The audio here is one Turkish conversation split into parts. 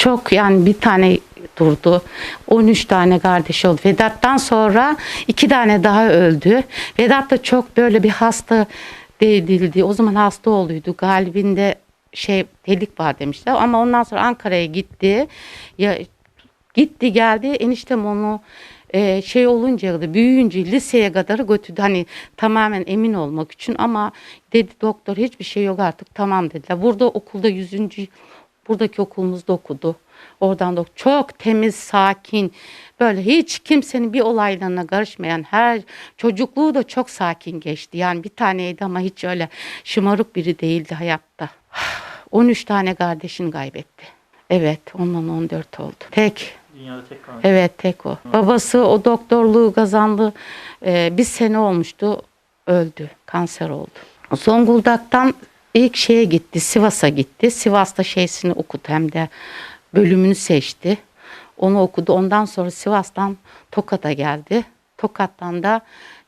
Çok yani bir tane durdu. 13 tane kardeş oldu. Vedat'tan sonra iki tane daha öldü. Vedat da çok böyle bir hasta değildi. O zaman hasta olduydu. Kalbinde şey delik var demişler. Ama ondan sonra Ankara'ya gitti. Ya gitti geldi. Eniştem onu e, şey olunca da büyüyünce liseye kadar götürdü. Hani tamamen emin olmak için ama dedi doktor hiçbir şey yok artık tamam dediler. Burada okulda 100. buradaki okulumuzda okudu. Oradan da çok temiz, sakin, böyle hiç kimsenin bir olaylarına karışmayan her çocukluğu da çok sakin geçti. Yani bir taneydi ama hiç öyle şımarık biri değildi hayatta. 13 tane kardeşini kaybetti. Evet, ondan 14 oldu. Tek Dünyada tek kalan. Evet tek o. Babası o doktorluğu kazandı. Ee, bir sene olmuştu. Öldü. Kanser oldu. Zonguldak'tan ilk şeye gitti. Sivas'a gitti. Sivas'ta şeysini okudu hem de bölümünü seçti. Onu okudu. Ondan sonra Sivas'tan Tokat'a geldi. Tokat'tan da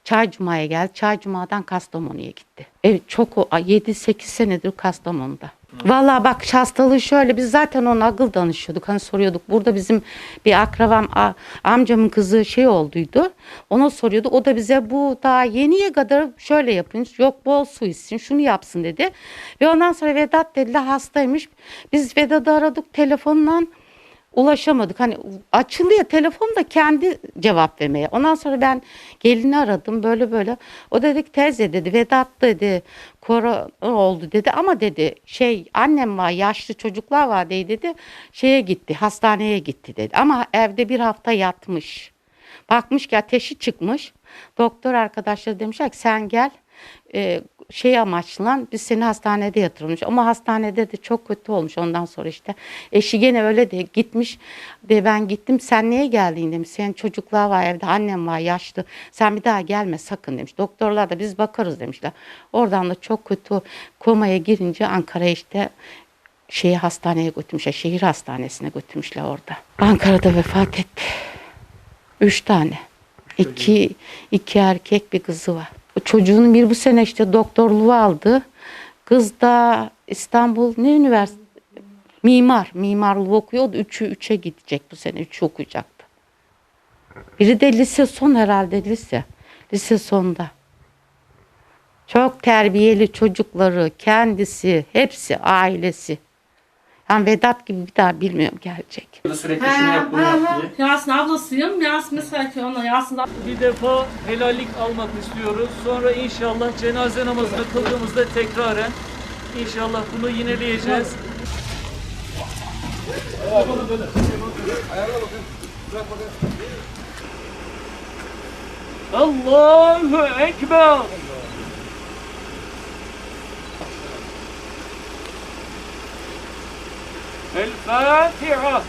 Çaycuma'ya geldi. Çaycuma'dan Kastamonu'ya gitti. Evet çok o 7-8 senedir Kastamonu'da. Vallahi bak hastalığı şöyle biz zaten ona akıl danışıyorduk. Hani soruyorduk. Burada bizim bir akrabam a- amcamın kızı şey olduydu. Ona soruyordu. O da bize bu daha yeniye kadar şöyle yapın. Yok bol su içsin. Şunu yapsın dedi. Ve ondan sonra Vedat dediler hastaymış. Biz Vedat'ı aradık telefonla ulaşamadık. Hani açılıyor telefon da kendi cevap vermeye. Ondan sonra ben gelini aradım böyle böyle. O dedik teyze dedi Vedat dedi korona oldu dedi ama dedi şey annem var yaşlı çocuklar var dedi, dedi şeye gitti hastaneye gitti dedi. Ama evde bir hafta yatmış. Bakmış ki ateşi çıkmış. Doktor arkadaşlar demişler ki sen gel e, şey amaçlı biz seni hastanede yatırılmış. Ama hastanede de çok kötü olmuş ondan sonra işte. Eşi gene öyle de gitmiş. De ben gittim sen niye geldin? demiş. Senin çocuklar var evde annem var yaşlı. Sen bir daha gelme sakın. demiş. Doktorlar da biz bakarız. demişler. Oradan da çok kötü komaya girince Ankara işte şeye hastaneye götürmüşler şehir hastanesine götürmüşler orada. Ankara'da vefat etti. Üç tane. İki, iki erkek bir kızı var çocuğun bir bu sene işte doktorluğu aldı. Kız da İstanbul ne üniversite? Mimar. Mimarlığı okuyor. Üçü üçe gidecek bu sene. Üçü okuyacaktı. Biri de lise son herhalde lise. Lise sonda. Çok terbiyeli çocukları, kendisi, hepsi, ailesi. Yani Vedat gibi bir daha bilmiyorum gelecek. Sürekli şunu yap bunu yap diye. Yasin ablasıyım. Yasin mesela ki ona Yasin ab- Bir defa helallik almak istiyoruz. Sonra inşallah cenaze namazını kıldığımızda tekraren inşallah bunu yineleyeceğiz. Allahu Ekber. الفاتحة.